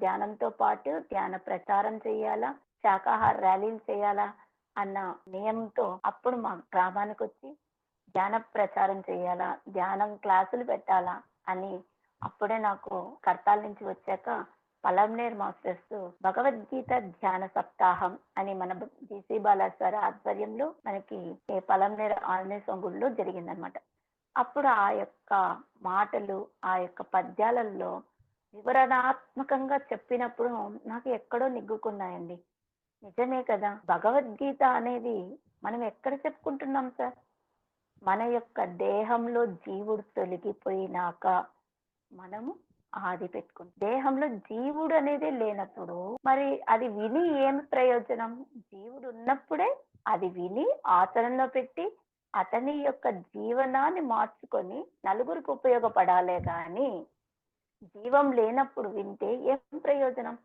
ధ్యానంతో పాటు ధ్యాన ప్రచారం చేయాలా? శాకాహార ర్యాలీలు చేయాలా? అన్న నియమంతో అప్పుడు మా గ్రామానికి వచ్చి ధ్యాన ప్రచారం చేయాలా? ధ్యానం క్లాసులు పెట్టాలా? అని అప్పుడే నాకు కర్తాల నుంచి వచ్చాక పలంనేర్ మాస్టర్స్ భగవద్గీత ధ్యాన సప్తాహం అని మన జీసీ బాలేశ్వర ఆధ్వర్యంలో మనకి పలంనేర్ ఆంజనేయ సొంగుల్లో గుడిలో జరిగిందనమాట అప్పుడు ఆ యొక్క మాటలు ఆ యొక్క పద్యాలలో వివరణాత్మకంగా చెప్పినప్పుడు నాకు ఎక్కడో నిగ్గుకున్నాయండి. నిజమే కదా భగవద్గీత అనేది మనం ఎక్కడ చెప్పుకుంటున్నాం సార్? మన యొక్క దేహంలో జీవుడు తొలగిపోయినాక మనము ఆది పెట్టుకుంటాం దేహంలో జీవుడు అనేది లేనప్పుడు మరి అది విని ఏమి ప్రయోజనం? జీవుడు ఉన్నప్పుడే అది విని ఆచరణలో పెట్టి అతని యొక్క జీవనాన్ని మార్చుకొని నలుగురికి ఉపయోగపడాలే కానీ జీవం లేనప్పుడు వింటే ఏం ప్రయోజనం?